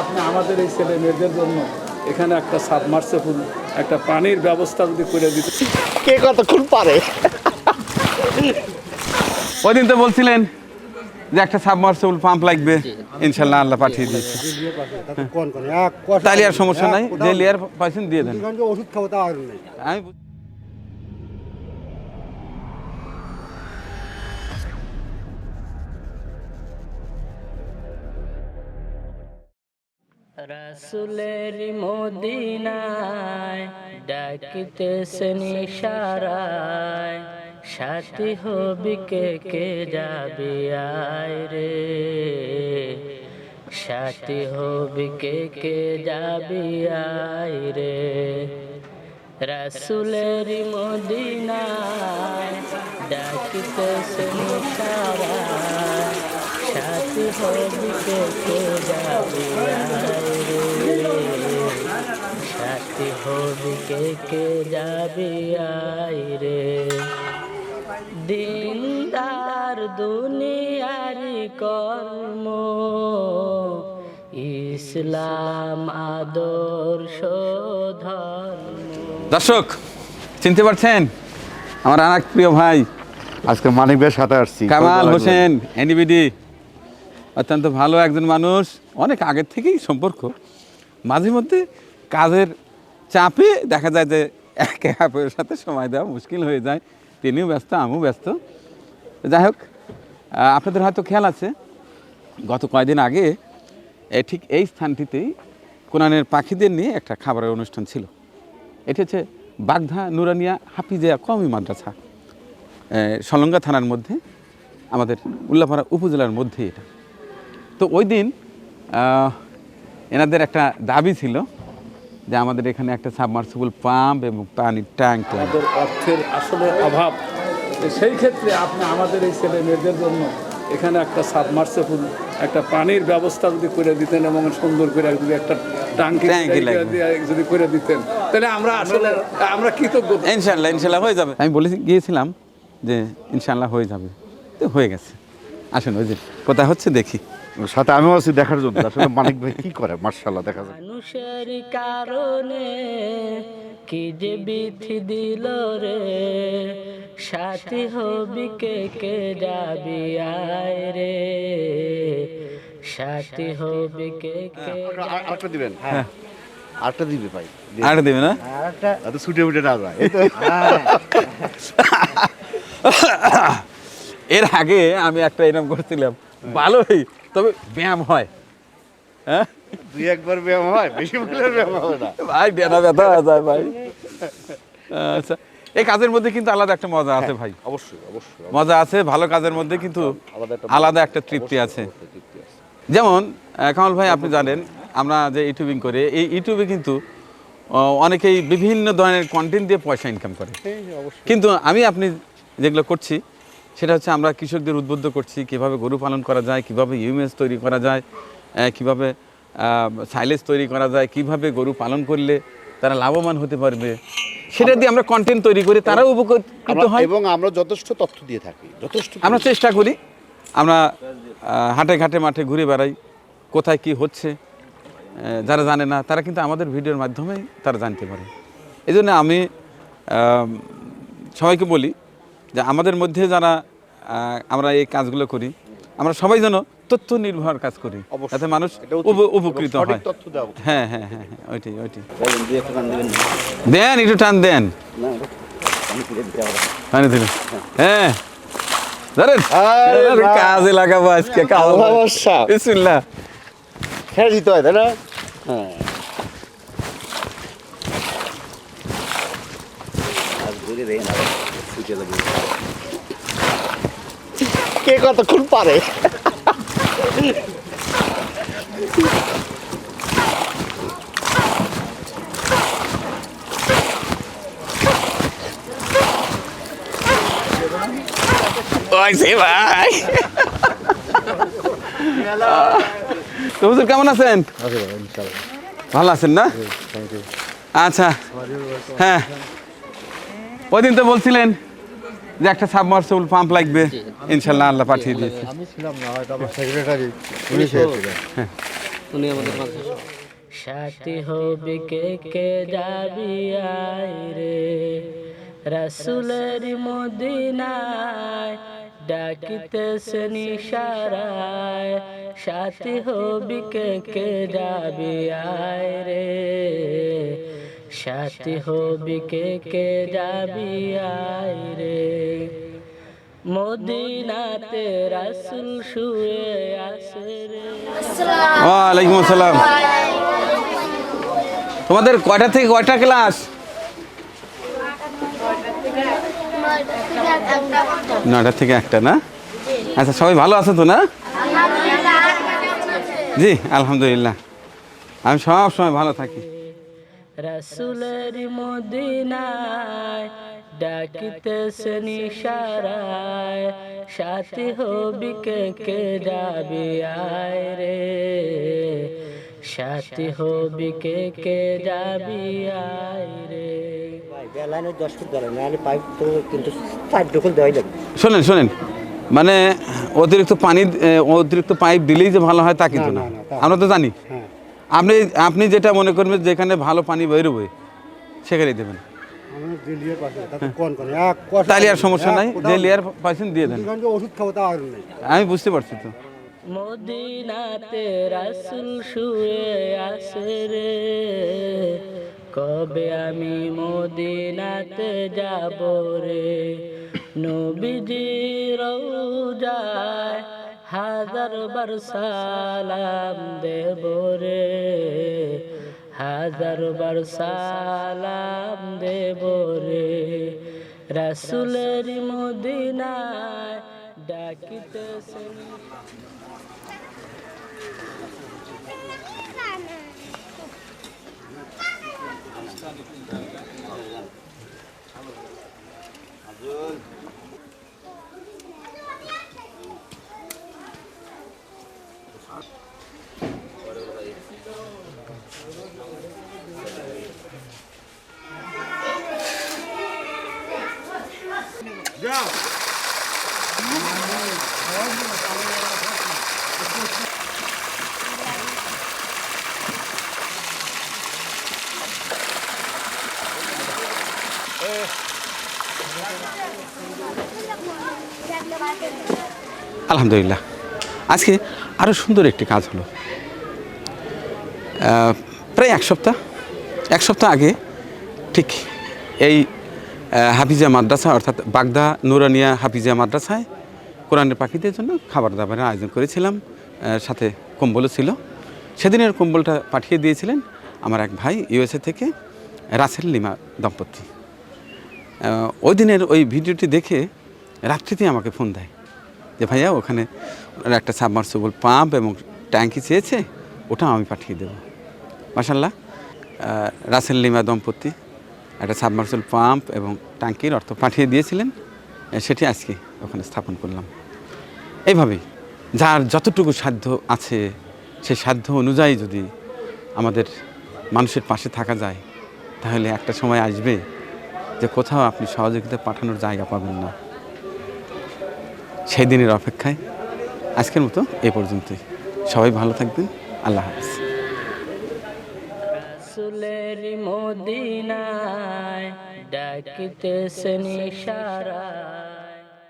আপনি আমাদের এই ছেলে মেয়েদের জন্য এখানে একটা সাবমার্সেবল একটা পানির ব্যবস্থা যদি করে দিতে। কে কতক্ষণ পারে? ওই দিন তো বলছিলেন যে একটা সাবমার্সেবল পাম্প লাগবে। ইনশাল্লাহ আল্লাহ পাঠিয়ে দিয়েছে। তাহলে আর সমস্যা নাই। যে লেয়ার পাইছেন দিয়ে দেন। ওষুধ খাব তা আর নেই। আমি রাসুলের মদিনায় ডাকিতেছেন ইশারায় সাথী হবি কে কে যাবি আয় রে? সাথী হবি কে কে যাবি আয় রে? রাসুলের মদিনায় ডাকিতেছেন ইশারায় সাথী হবি কে কে যাবি আয় রে। সাথী হবি কে কে আয় রে। দিনদার দুনিয়ারি কর্ম ইসলাম আদর্শ ধর্ম। দর্শক চিনতে পারছেন? আমার আরেক প্রিয় ভাই। আজকে মানিক ভাইয়ের সাথে আসছি। কামাল হোসেন এনবিডি। অত্যন্ত ভালো একজন মানুষ, অনেক আগের থেকেই সম্পর্ক। মাঝে মধ্যে কাজের চাপে দেখা যায় যে একে অপরের সাথে সময় দেওয়া মুশকিল হয়ে যায়। তিনিও ব্যস্ত, আমিও ব্যস্ত। যাই হোক আপনাদের হয়তো খেয়াল আছে, গত কয়েকদিন আগে ঠিক এই স্থানটিতেই কোরআনের পাখিদের নিয়ে একটা খাবারের অনুষ্ঠান ছিল। এটি হচ্ছে বাগধা নুরানিয়া হাফিজিয়া কমি মাদ্রাসা। সলঙ্গা থানার মধ্যে, আমাদের উল্লাপাড়া উপজেলার মধ্যে এটা। তো ওই দিন এনাদের একটা দাবি ছিল যে আমাদের এখানে একটা সাবমার্সিবল পাম্প এবং পানির ট্যাঙ্ক। আমাদের অর্থের আসলে অভাব। সেই ক্ষেত্রে আপনি আমাদের এই ছেলে মেয়েদের জন্য এখানে একটা সাবমার্সেবল একটা পানির ব্যবস্থা যদি করে দিতেন এবং সুন্দর করে যদি একটা ট্যাঙ্কি যদি করে দিতেন তাহলে আমরা আসলে আমরা কৃতজ্ঞ। ইনশাল্লাহ ইনশাল্লাহ হয়ে যাবে। আমি বলে গিয়েছিলাম যে ইনশাল্লাহ হয়ে যাবে। তো হয়ে গেছে। আসুন ওই যে কোথায় হচ্ছে দেখি। সাথে আমিও আছি দেখার জন্য। আসলে মানিক ভাই কি করে? মার্শাল্লাহ দেখা যায় মানুষের কারণে কি যে বিধি দিল রে? সাথী হবি কে কে যাবি আয় রে? সাথী হবি কে কে আরেকটা দিবেন? হ্যাঁ। আরেকটা দিবে ভাই। আর দেবে না? আরেকটা। এত ছুটে উঠে না যায় এই তো। এর আগে আমি একটা এরকম করছিলাম। ভালোই। তবে ব্যায়াম হয়। হ্যাঁ? দুই একবার ব্যায়াম হয় বেশি বলে ব্যায়াম হবে না। ভাই ডেনা ব্যথা হয়ে যায় ভাই। আচ্ছা এই কাজের মধ্যে কিন্তু আলাদা একটা মজা আছে ভাই। অবশ্যই অবশ্যই মজা আছে ভালো কাজের মধ্যে কিন্তু আলাদা একটা তৃপ্তি আছে। যেমন কামাল ভাই আপনি জানেন আমরা যে ইউটিউবিং করি এই ইউটিউবে কিন্তু অনেকেই বিভিন্ন ধরনের কন্টেন্ট দিয়ে পয়সা ইনকাম করে। কিন্তু আমি আপনি যেগুলো করছি সেটা হচ্ছে আমরা কৃষকদের উদ্বুদ্ধ করছি কীভাবে গরু পালন করা যায় কীভাবে ইউএমএস তৈরি করা যায় কীভাবে সাইলেজ তৈরি করা যায় কীভাবে গরু পালন করলে তারা লাভবান হতে পারবে। সেটা দিয়ে আমরা কন্টেন্ট তৈরি করি তারাও উপকৃত হয়। এবং আমরা যথেষ্ট তথ্য দিয়ে থাকি যথেষ্ট আমরা চেষ্টা করি আমরা হাটে ঘাটে মাঠে ঘুরে বেড়াই কোথায় কি হচ্ছে যারা জানে না তারা কিন্তু আমাদের ভিডিওর মাধ্যমে তারা জানতে পারে। এই জন্য আমি সবাইকে বলি যে আমাদের মধ্যে যারা আমরা এই কাজগুলো করি আমরা সবাই যেন তথ্য নির্ভর কাজ করি। যাতে মানুষ উপ- উপকৃত হয়। হ্যাঁ হ্যাঁ হ্যাঁ হ্যাঁ ওইটাই? দেন একটু টান দেন। পানি দিল হ্যাঁ। ধরেন। কাজে লাগাবো আজকে বিসমিল্লাহ। খেয়ে দিতে হয় তাই না? হ্যাঁ। কে কতক্ষণ পারে? ওইসে ভাই। তো হুজুর কেমন আছেন? ভালো আছেন না? আচ্ছা হ্যাঁ। ওই দিন তো বলছিলেন যে একটা সাবমার্সিবল পাম্প লাগবে ইনশাল্লাহ আল্লাহ পাঠিয়ে দিয়েছে। আমি ছিলাম না হয়তো আমার সেক্রেটারি উনি উনি আমাদের সাথী হবি কে কে যাবি রে? রসুলের মদিনায় ডাকিতেছে নিশারায়। সাথী হবি কে কে যাবি রে? সাথী হবি কে কে যাবি আয় রে। মদিনাতে রাসুল শুয়ে আসে রে। ওয়ালাইকুম আসসালাম। তোমাদের কয়টা থেকে কয়টা ক্লাস? নয়টা থেকে একটা না? আচ্ছা সবাই ভালো আছো তো না? জি আলহামদুলিল্লাহ। আমি সব সময় ভালো থাকি। রসুলের মদিনায় ডাকিতেছে নিশারায় সাথী হবি কে কে যাবি আয় রে? সাথী হবি কে কে যাবি আয় রে? শোনেন শোনেন মানে অতিরিক্ত পানি অতিরিক্ত পাইপ দিলেই যে ভালো হয় তা কিন্তু না আমরা তো জানি। আপনি আপনি যেটা মনে করবেন যেখানে ভালো পানি বেরোবে সেখানেই দেবেন। তাহলে আর সমস্যা নাই যে লেয়ার পাইছেন দিয়ে দেন। ওষুধ খাব তা আর আমি বুঝতে পারছি তো। মদিনাতে রাসুল শুয়ে আসে রে কবে আমি মদিনাতে যাব রে? নবীজি রোজায় হাজার বার সালাম দেব রে। হাজার বার সালাম দেব রে। রাসুলের মদিনায় ডাকিতেছেন। আলহামদুলিল্লাহ। আজকে আরও সুন্দর একটি কাজ হলো। প্রায় এক সপ্তাহ এক সপ্তাহ আগে ঠিক এই হাফিজা মাদ্রাসা, অর্থাৎ বাগদা নুরানিয়া হাফিজা মাদ্রাসায় কোরআনের পাখিদের জন্য খাবার দাবারের আয়োজন করেছিলাম সাথে কম্বলও ছিল। সেদিনের কম্বলটা পাঠিয়ে দিয়েছিলেন আমার এক ভাই ইউএসএ থেকে, রাসেল লিমা দম্পতি। ওই দিনের ওই ভিডিওটি দেখে রাত্রিতেই আমাকে ফোন দেয় যে, ভাইয়া, ওখানে একটা সাবমার্সিবল পাম্প এবং ট্যাঙ্কি চেয়েছে, ওটা আমি পাঠিয়ে দেবো। মাসাল্লাহ রাসেল লিমা দম্পতি। একটা সাবমার্সিবল পাম্প এবং ট্যাঙ্কির অর্থ পাঠিয়ে দিয়েছিলেন। সেটি আজকে ওখানে স্থাপন করলাম। এইভাবেই যার যতটুকু সাধ্য আছে সেই সাধ্য অনুযায়ী যদি আমাদের মানুষের পাশে থাকা যায়, তাহলে একটা সময় আসবে যে কোথাও আপনি সহযোগিতা পাঠানোর জায়গা পাবেন না। সেই দিনের অপেক্ষায় আজকের মতো এ পর্যন্তই। সবাই ভালো থাকবেন। আল্লাহ হাফিজ। রাসুলের মদিনায় ডাকিতেছে নিশারা